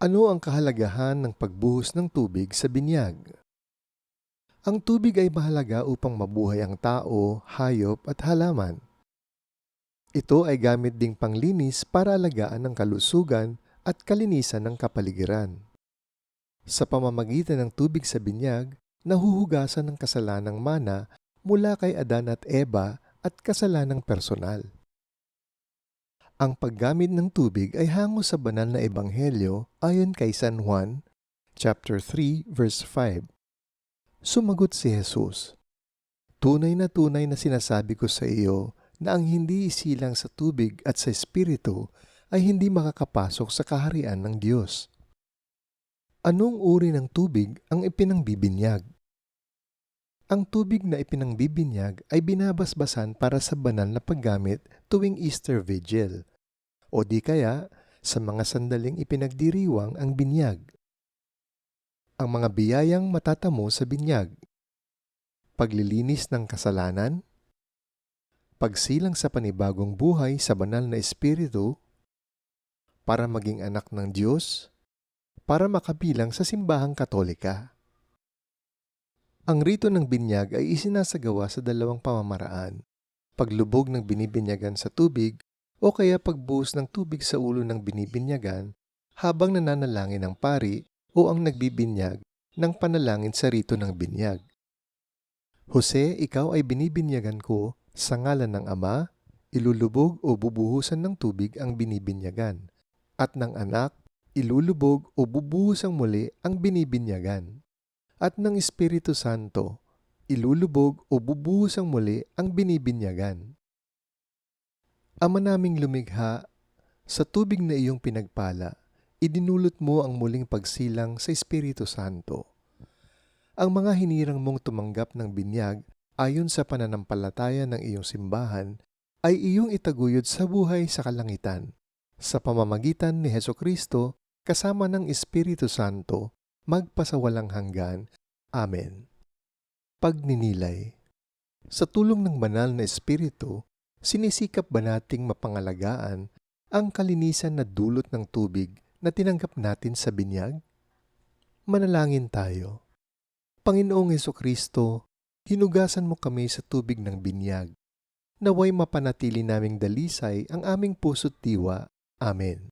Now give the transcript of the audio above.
Ano ang kahalagahan ng pagbuhos ng tubig sa binyag? Ang tubig ay mahalaga upang mabuhay ang tao, hayop at halaman. Ito ay gamit ding panglinis para alagaan ang kalusugan at kalinisan ng kapaligiran. Sa pamamagitan ng tubig sa binyag, nahuhugasan ng kasalanang mana mula kay Adan at Eva at kasalanang personal. Ang paggamit ng tubig ay hango sa banal na ebanghelyo ayon kay San Juan, chapter 3, verse 5. Sumagot si Jesus, Tunay na tunay na sinasabi ko sa iyo na ang hindi isilang sa tubig at sa espiritu ay hindi makakapasok sa kaharian ng Diyos. Anong uri ng tubig ang ipinangbibinyag? Ang tubig na ipinangbibinyag ay binabasbasan para sa banal na paggamit tuwing Easter Vigil o di kaya sa mga sandaling ipinagdiriwang ang binyag. Ang mga biyayang matatamo sa binyag. Paglilinis ng kasalanan, pagsilang sa panibagong buhay sa banal na espiritu, para maging anak ng Diyos, para makabilang sa simbahang katolika. Ang rito ng binyag ay isinasagawa sa dalawang pamamaraan, paglubog ng binibinyagan sa tubig o kaya pagbuhos ng tubig sa ulo ng binibinyagan habang nananalangin ang pari o ang nagbibinyag ng panalangin sa rito ng binyag. Jose, ikaw ay binibinyagan ko sa ngalan ng Ama, ilulubog o bubuhusan ng tubig ang binibinyagan, at ng anak, ilulubog o bubuhusan muli ang binibinyagan, at ng Espiritu Santo, ilulubog o bubuhusan muli ang binibinyagan. Ama naming lumikha, sa tubig na iyong pinagpala, idinulot mo ang muling pagsilang sa Espiritu Santo. Ang mga hinirang mong tumanggap ng binyag ayon sa pananampalataya ng iyong simbahan ay iyong itaguyod sa buhay sa kalangitan sa pamamagitan ni Heso Kristo kasama ng Espiritu Santo magpasawalang hanggan. Amen. Pagninilay Sa tulong ng banal na Espiritu, sinisikap ba nating mapangalagaan ang kalinisan na dulot ng tubig na tinanggap natin sa binyag? Manalangin tayo. Panginoong Heso Kristo, hinugasan mo kami sa tubig ng binyag. Naway mapanatili naming dalisay ang aming puso't diwa. Amen.